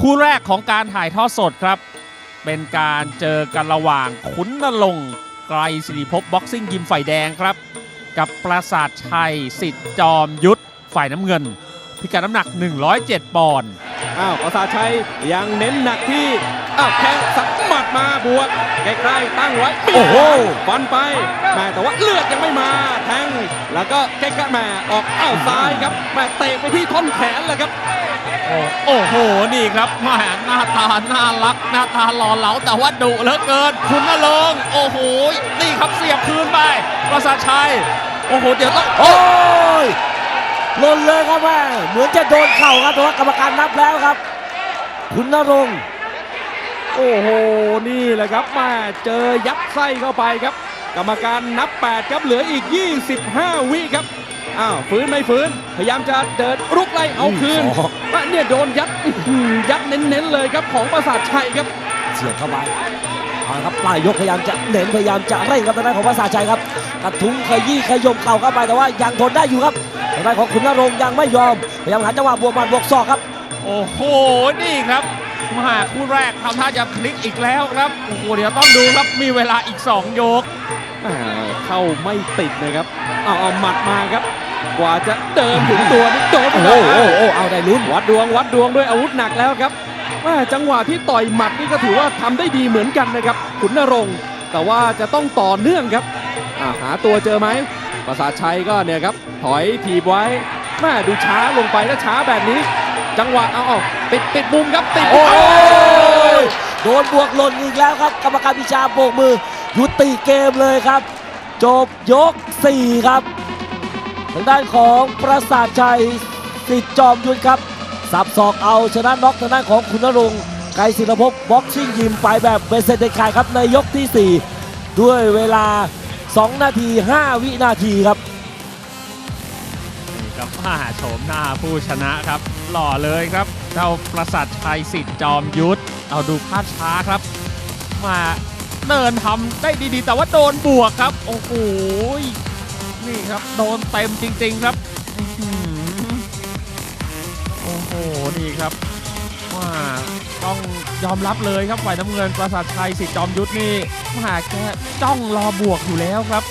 คู่แรกของการถ่ายทอดสดครับ เป็นการเจอกันระหว่างขุนนรงค์ไกรศิริภพบ็อกซิ่งยิมฝ่ายแดงครับ กับปราสาทชัยสิทธิ์จอมยุทธฝ่ายน้ำเงิน พิกัดน้ำหนัก 107 ปอนด์อ้าวประสาทชัยยังเน้นหนักที่อ้าวแข้งสักหมัดมาบวกใกล้ๆตั้งไว้โอ้โหฟันไปแม่แต่ว่าเลือดยังไม่มาแทงแล้วก็ใกล้ๆแม่ออกอ้าวซ้ายครับแม่เตะไปที่ท่อนแขนเลยครับ โอ้โอ้โห นี่ครับแหมาหน้าตา น่ารัก หน้าตาหล่อเหลาแต่ว่าดุเหลือเกิน คุณนรงค์โอ้โห นี่ครับเสียบคืนไป ประสาทชัย โอ้โห เดี๋ยวต้อง โอ้ยหล่นเลยครับแม่เหมือนจะโดนเข่าครับแต่ว่ากรรมการนับแล้วครับ คุณนรงค์โอ้โห นี่แหละครับแม่เจอยัดไส้เข้าไปครับ กรรมการนับ 8 ครับเหลืออีก 25 วิครับอ้าวฟื้นไม่ฟื้น พยายามจะเดินรุกไล่เอาคืนศอกว่าเนี่ยโดนยัดอื้อหือยัดเน้นๆเลยครับของประสาทชัยครับเสียบเข้าไปเอาละครับปลายยกพยายามจะเน้นพยายามจะเร่งครับทางด้านของภาษาชัยครับกระทุ้งขยี้ขยมเข่าเข้าไปแต่ว่ายังทนได้อยู่ครับทางด้านของคุณนรงค์ยังไม่ยอมพยายามหาจังหวะบวกหมัดบวกศอกครับ โอ้โหนี่ครับมหาคู่แรกทำท่าจะพลิกอีกแล้วครับโอ้โหเดี๋ยวต้องดูครับมีเวลาอีก 2 ยกอ่า เข้าไม่ติดนะครับเอาเอาหมัดมาครับ กว่าจะเดินถึงตัวนี่โดนไปโอ้แล้วโหโอ้โหเอาได้ลุ้นวัดดวงวัดดวงด้วยอาวุธหนักแล้วครับแม่จังหวะที่ต่อยหมัดนี่ก็ถือว่าทำได้ดีเหมือนกันนะครับขุนนรงค์แต่ว่าจะต้องต่อเนื่องครับอ่าหาตัวเจอไหมประสาทชัยก็เนี่ยครับถอยถีบไว้แม่ดูช้าลงไปแล้วช้าแบบนี้ จังหวะเอาเอาติดติดมุมครับติดโอ้ย โดนบวกหล่นอีกแล้วครับ กรรมการพิชาโบกมือยุติเกมเลยครับ จบยก 4 ครับ ทางด้านของประสาทชัยสิทธิ์จอมยุทธครับ สับศอกเอาชนะน็อกทางด้านของคุณนรงค์ไกรศิลภพบ็อกซิ่งยิมไปแบบเป็นเซนเด็ดขาดครับในยกทีสี่ 4 ด้วยเวลา 2 นาที 5 วินาทีครับ นี่ครับมาโฉมหน้าผู้ชนะครับ หล่อเลยครับเจ้าประสาทชัยสิทธิ์จอมยุทธเอาดูภาพช้าครับ มาเดินทำได้ดีๆ แต่ว่าโดนบวกครับ โอ้โหนี่ครับ โดนเต็มจริง ๆครับโอ้โหนี่ครับว่าต้องยอมรับเลยครับฝ่ายน้ำเงินประสาทชัยสิทธิ์จอมยุทธนี่มาแกจ้องรอบวกอยู่แล้วครับ